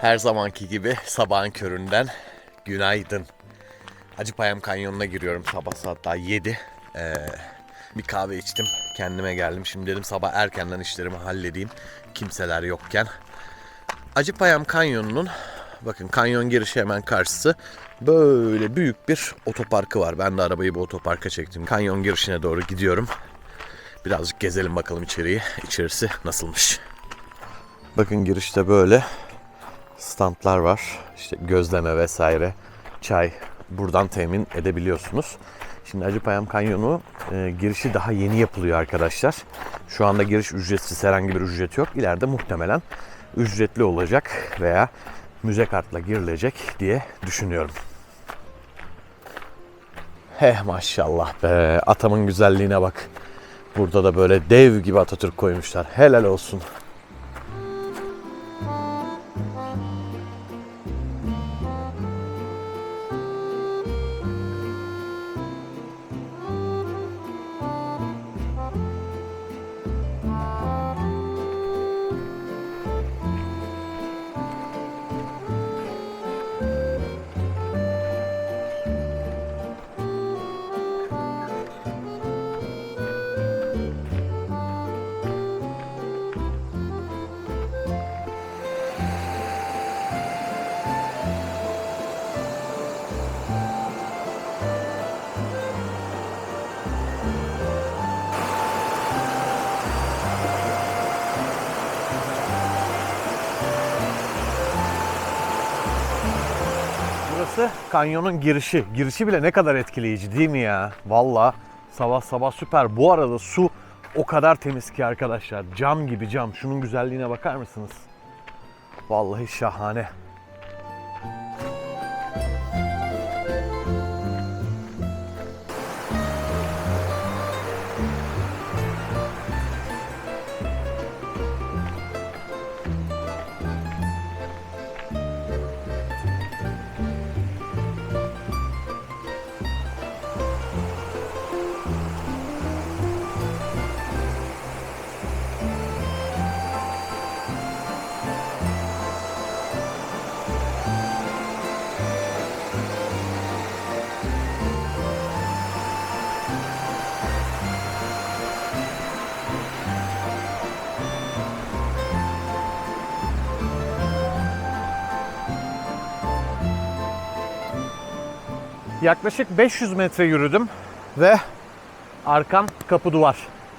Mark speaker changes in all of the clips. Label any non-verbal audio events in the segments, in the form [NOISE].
Speaker 1: Her zamanki gibi sabahın köründen günaydın. Hacıpayam Kanyonu'na giriyorum sabah saat daha 7. Ee, bir kahve içtim, kendime geldim. Şimdi dedim sabah erkenden işlerimi halledeyim. Kimseler yokken. Acıpayam Kanyonu'nun bakın kanyon girişi hemen karşısı böyle büyük bir otoparkı var. Ben de arabayı bu otoparka çektim. Kanyon girişine doğru gidiyorum. Birazcık gezelim bakalım içeriği. İçerisi nasılmış. Bakın girişte böyle standlar var. İşte gözleme vesaire, çay buradan temin edebiliyorsunuz. Şimdi Acıpayam Kanyonu e, girişi daha yeni yapılıyor arkadaşlar. Şu anda giriş ücretsiz herhangi bir ücret yok. İleride muhtemelen ücretli olacak veya müze kartla girilecek diye düşünüyorum. Heh maşallah be atamın güzelliğine bak. Burada da böyle dev gibi Atatürk koymuşlar. Helal olsun. Kanyonun girişi. Girişi bile ne kadar etkileyici değil mi ya? Valla sabah sabah süper. Bu arada su o kadar temiz ki arkadaşlar. Cam gibi cam. Şunun güzelliğine bakar mısınız? Vallahi şahane. Yaklaşık 500 metre yürüdüm ve arkam kapı duvar.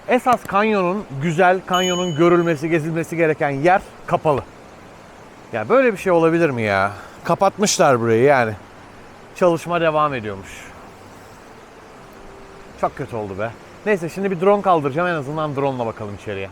Speaker 1: Esas kanyonun güzel, kanyonun görülmesi, gezilmesi gereken yer kapalı. Ya böyle bir şey olabilir mi ya? Kapatmışlar burayı yani. Çalışma devam ediyormuş. Çok kötü oldu be. Neyse şimdi bir drone kaldıracağım en azından drone'la bakalım içeriye.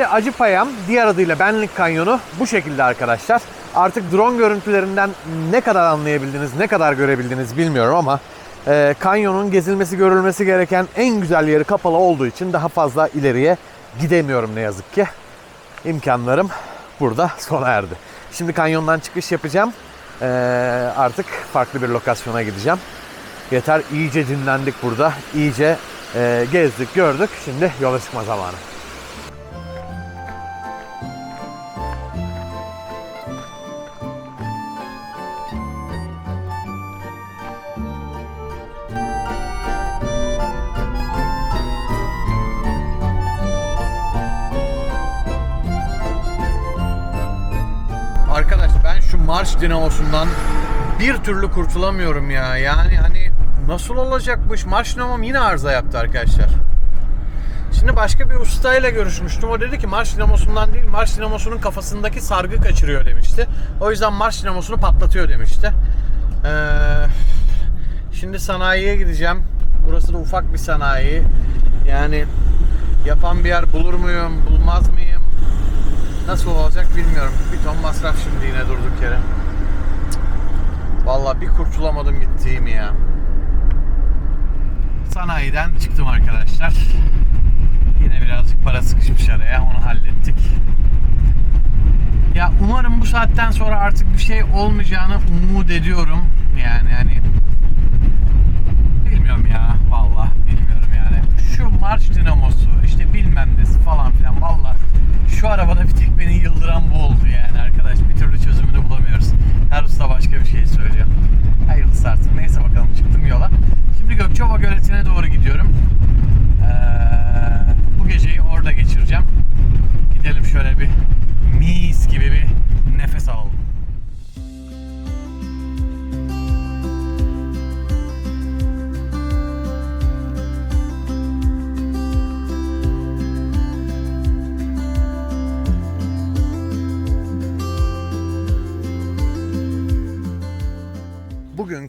Speaker 1: İşte Acıpayam, diğer adıyla Benlik Kanyonu bu şekilde arkadaşlar. Artık drone görüntülerinden ne kadar anlayabildiniz, ne kadar görebildiniz bilmiyorum ama e, kanyonun gezilmesi, görülmesi gereken en güzel yeri kapalı olduğu için daha fazla ileriye gidemiyorum ne yazık ki. İmkanlarım burada sona erdi. Şimdi kanyondan çıkış yapacağım. E, artık farklı bir lokasyona gideceğim. Yeter iyice dinlendik burada. İyice e, gezdik, gördük. Şimdi yola çıkma zamanı. Marş dinamosundan bir türlü kurtulamıyorum ya. Yani hani nasıl olacakmış? Marş dinamom yine arıza yaptı arkadaşlar. Şimdi başka bir ustayla görüşmüştüm. O dedi ki marş dinamosundan değil, marş dinamosunun kafasındaki sargı kaçırıyor demişti. O yüzden marş dinamosunu patlatıyor demişti. Ee, şimdi sanayiye gideceğim. Burası da ufak bir sanayi. Yani yapan bir yer bulur muyum, bulmaz mıyım? Nasıl olacak bilmiyorum. Bir ton masraf şimdi yine durduk yere. Cık. Vallahi bir kurtulamadım gittiğimi ya. Sanayiden çıktım arkadaşlar. Yine birazcık para sıkışmış araya. Onu hallettik. Ya umarım bu saatten sonra artık bir şey olmayacağını umut ediyorum. Yani hani bilmiyorum ya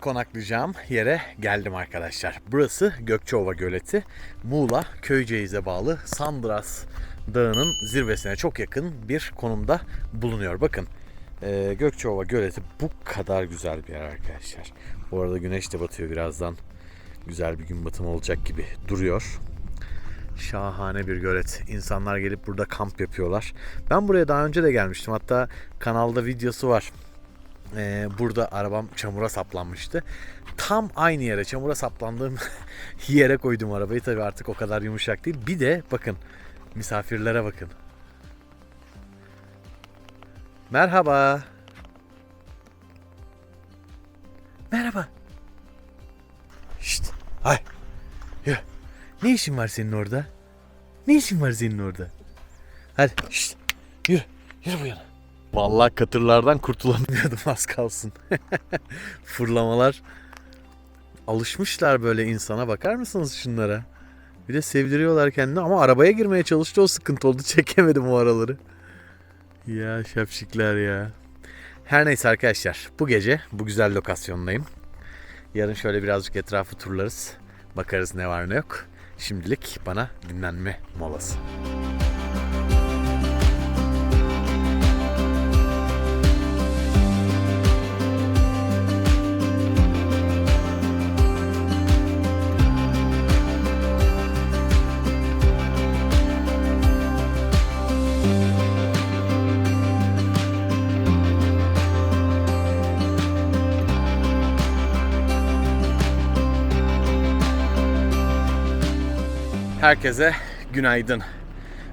Speaker 1: konaklayacağım yere geldim arkadaşlar. Burası Gökçeova Göleti. Muğla Köyceğiz'e bağlı Sandras Dağı'nın zirvesine çok yakın bir konumda bulunuyor. Bakın e, Gökçeova Göleti bu kadar güzel bir yer arkadaşlar. Bu arada güneş de batıyor birazdan. Güzel bir gün batımı olacak gibi duruyor. Şahane bir gölet. İnsanlar gelip burada kamp yapıyorlar. Ben buraya daha önce de gelmiştim. Hatta kanalda videosu var. Ee, burada arabam çamura saplanmıştı. Tam aynı yere çamura saplandığım [LAUGHS] yere koydum arabayı. Tabii artık o kadar yumuşak değil. Bir de bakın misafirlere bakın. Merhaba. Merhaba. Şşt. Hay. Yürü. Ne işin var senin orada? Ne işin var senin orada? Hadi şşt. Yürü. Yürü bu yana. Vallahi katırlardan kurtulamıyordum az kalsın. [LAUGHS] Fırlamalar alışmışlar böyle insana bakar mısınız şunlara? Bir de sevdiriyorlar kendini ama arabaya girmeye çalıştı o sıkıntı oldu. [LAUGHS] Çekemedim o araları. Ya şapşikler ya. Her neyse arkadaşlar bu gece bu güzel lokasyondayım. Yarın şöyle birazcık etrafı turlarız. Bakarız ne var ne yok. Şimdilik bana dinlenme molası. Herkese günaydın.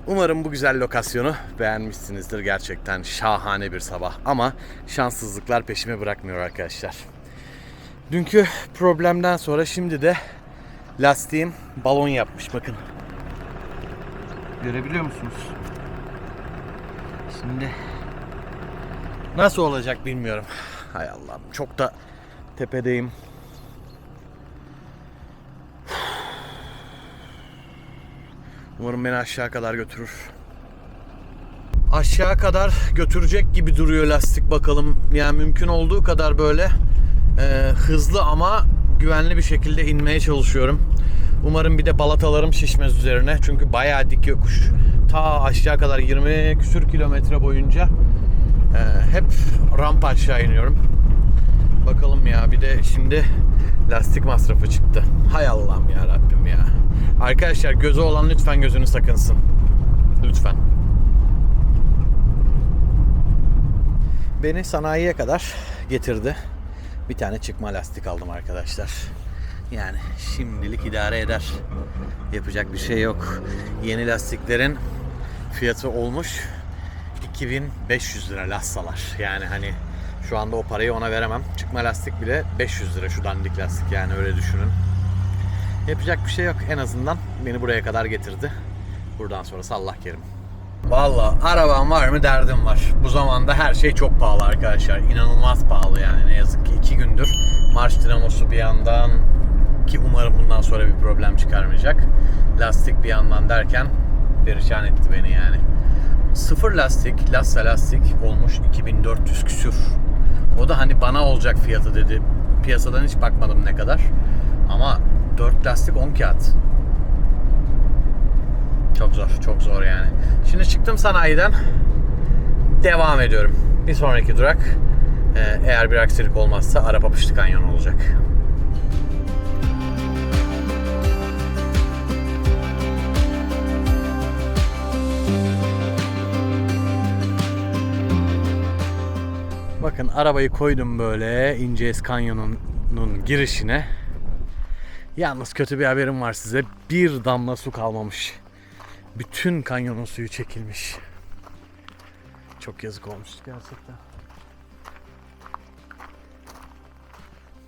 Speaker 1: Umarım bu güzel lokasyonu beğenmişsinizdir. Gerçekten şahane bir sabah ama şanssızlıklar peşimi bırakmıyor arkadaşlar. Dünkü problemden sonra şimdi de lastiğim balon yapmış bakın. Görebiliyor musunuz? Şimdi nasıl olacak bilmiyorum. Hay Allah'ım çok da tepedeyim. Umarım beni aşağı kadar götürür. Aşağı kadar götürecek gibi duruyor lastik bakalım. Yani mümkün olduğu kadar böyle e, hızlı ama güvenli bir şekilde inmeye çalışıyorum. Umarım bir de balatalarım şişmez üzerine. Çünkü bayağı dik yokuş. Ta aşağı kadar 20 küsür kilometre boyunca e, hep rampa aşağı iniyorum. Bakalım ya bir de şimdi lastik masrafı çıktı. Hay Allah'ım ya Rabbim ya. Arkadaşlar gözü olan lütfen gözünü sakınsın. Lütfen. Beni sanayiye kadar getirdi. Bir tane çıkma lastik aldım arkadaşlar. Yani şimdilik idare eder. Yapacak bir şey yok. Yeni lastiklerin fiyatı olmuş 2500 lira lassalar. Yani hani şu anda o parayı ona veremem. Çıkma lastik bile 500 lira şu dandik lastik yani öyle düşünün. Yapacak bir şey yok. En azından beni buraya kadar getirdi. Buradan sonrası Allah kerim. Valla arabam var mı derdim var. Bu zamanda her şey çok pahalı arkadaşlar. İnanılmaz pahalı yani ne yazık ki. iki gündür marş dinamosu bir yandan ki umarım bundan sonra bir problem çıkarmayacak. Lastik bir yandan derken perişan etti beni yani. Sıfır lastik, Lassa lastik olmuş 2400 küsür. O da hani bana olacak fiyatı dedi. Piyasadan hiç bakmadım ne kadar. Ama 4 lastik 10 kağıt. Çok zor, çok zor yani. Şimdi çıktım sanayiden. Devam ediyorum. Bir sonraki durak e, eğer bir aksilik olmazsa Arap Pıştı Kanyon olacak. Bakın arabayı koydum böyle İncees Kanyonu'nun girişine. Yalnız kötü bir haberim var size. Bir damla su kalmamış. Bütün kanyonun suyu çekilmiş. Çok yazık olmuş gerçekten.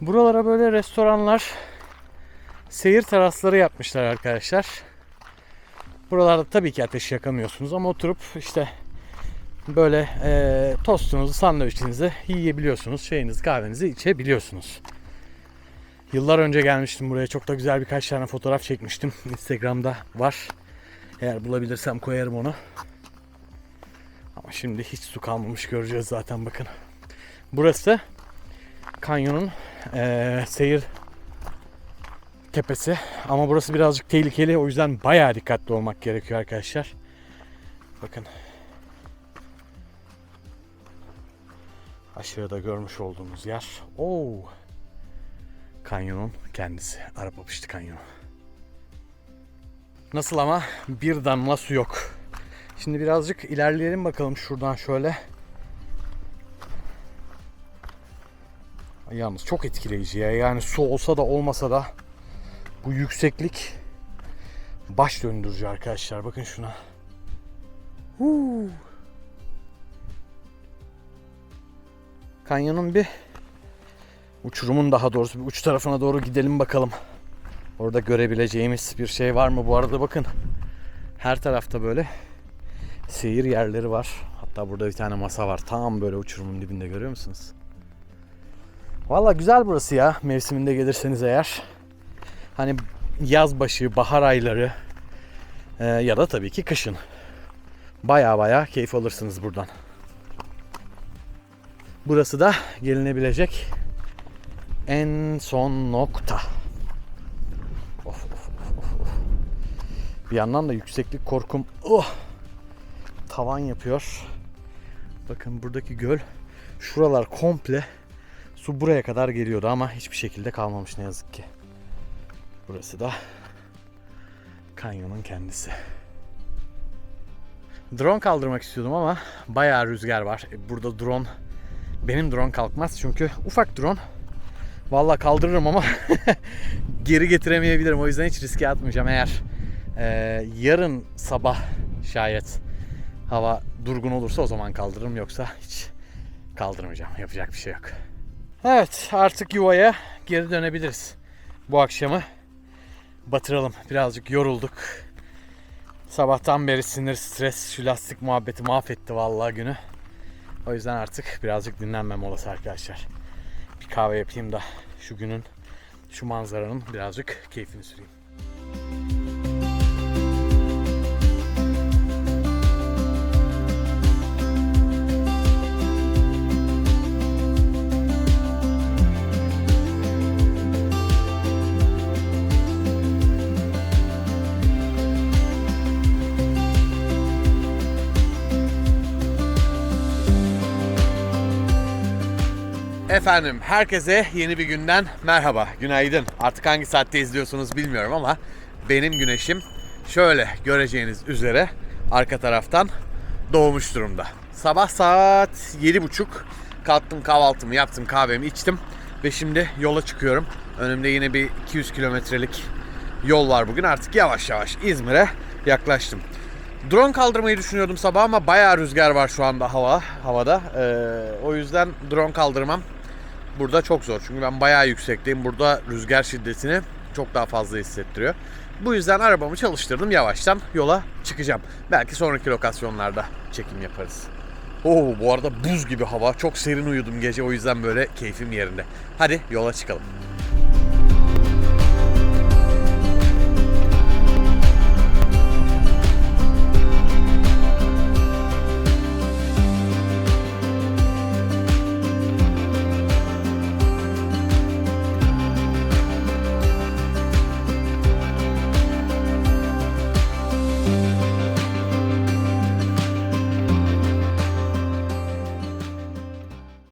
Speaker 1: Buralara böyle restoranlar, seyir terasları yapmışlar arkadaşlar. Buralarda tabii ki ateş yakamıyorsunuz ama oturup işte böyle e, tostunuzu, sandviçinizi yiyebiliyorsunuz. Şeyinizi, kahvenizi içebiliyorsunuz. Yıllar önce gelmiştim buraya. Çok da güzel birkaç tane fotoğraf çekmiştim. Instagram'da var. Eğer bulabilirsem koyarım onu. Ama şimdi hiç su kalmamış göreceğiz zaten bakın. Burası kanyonun eee, seyir tepesi. Ama burası birazcık tehlikeli. O yüzden bayağı dikkatli olmak gerekiyor arkadaşlar. Bakın. Aşağıda görmüş olduğumuz yer. Oo. Kanyonun kendisi. Arap Apıştı Kanyonu. Nasıl ama bir damla su yok. Şimdi birazcık ilerleyelim bakalım şuradan şöyle. Yalnız çok etkileyici ya. Yani su olsa da olmasa da bu yükseklik baş döndürücü arkadaşlar. Bakın şuna. Huu. Kanyonun bir uçurumun daha doğrusu bir uç tarafına doğru gidelim bakalım. Orada görebileceğimiz bir şey var mı? Bu arada bakın her tarafta böyle seyir yerleri var. Hatta burada bir tane masa var. Tam böyle uçurumun dibinde görüyor musunuz? Valla güzel burası ya. Mevsiminde gelirseniz eğer. Hani yaz başı, bahar ayları e, ya da tabii ki kışın. Baya baya keyif alırsınız buradan. Burası da gelinebilecek en son nokta. Of, of, of, of. Bir yandan da yükseklik korkum oh, tavan yapıyor. Bakın buradaki göl şuralar komple su buraya kadar geliyordu ama hiçbir şekilde kalmamış ne yazık ki. Burası da kanyonun kendisi. Drone kaldırmak istiyordum ama bayağı rüzgar var. E, Burada drone benim drone kalkmaz çünkü ufak drone Vallahi kaldırırım ama [LAUGHS] geri getiremeyebilirim. O yüzden hiç riske atmayacağım. Eğer e, yarın sabah şayet hava durgun olursa o zaman kaldırırım. Yoksa hiç kaldırmayacağım. Yapacak bir şey yok. Evet artık yuvaya geri dönebiliriz. Bu akşamı batıralım. Birazcık yorulduk. Sabahtan beri sinir, stres, şu lastik muhabbeti mahvetti vallahi günü. O yüzden artık birazcık dinlenme molası arkadaşlar bir kahve yapayım da şu günün, şu manzaranın birazcık keyfini süreyim. Efendim herkese yeni bir günden merhaba, günaydın. Artık hangi saatte izliyorsunuz bilmiyorum ama benim güneşim şöyle göreceğiniz üzere arka taraftan doğmuş durumda. Sabah saat 7.30 kalktım kahvaltımı yaptım kahvemi içtim ve şimdi yola çıkıyorum. Önümde yine bir 200 kilometrelik yol var bugün artık yavaş yavaş İzmir'e yaklaştım. Drone kaldırmayı düşünüyordum sabah ama bayağı rüzgar var şu anda hava havada. Ee, o yüzden drone kaldırmam burada çok zor. Çünkü ben bayağı yüksekteyim. Burada rüzgar şiddetini çok daha fazla hissettiriyor. Bu yüzden arabamı çalıştırdım. Yavaştan yola çıkacağım. Belki sonraki lokasyonlarda çekim yaparız. Oo bu arada buz gibi hava. Çok serin uyudum gece o yüzden böyle keyfim yerinde. Hadi yola çıkalım.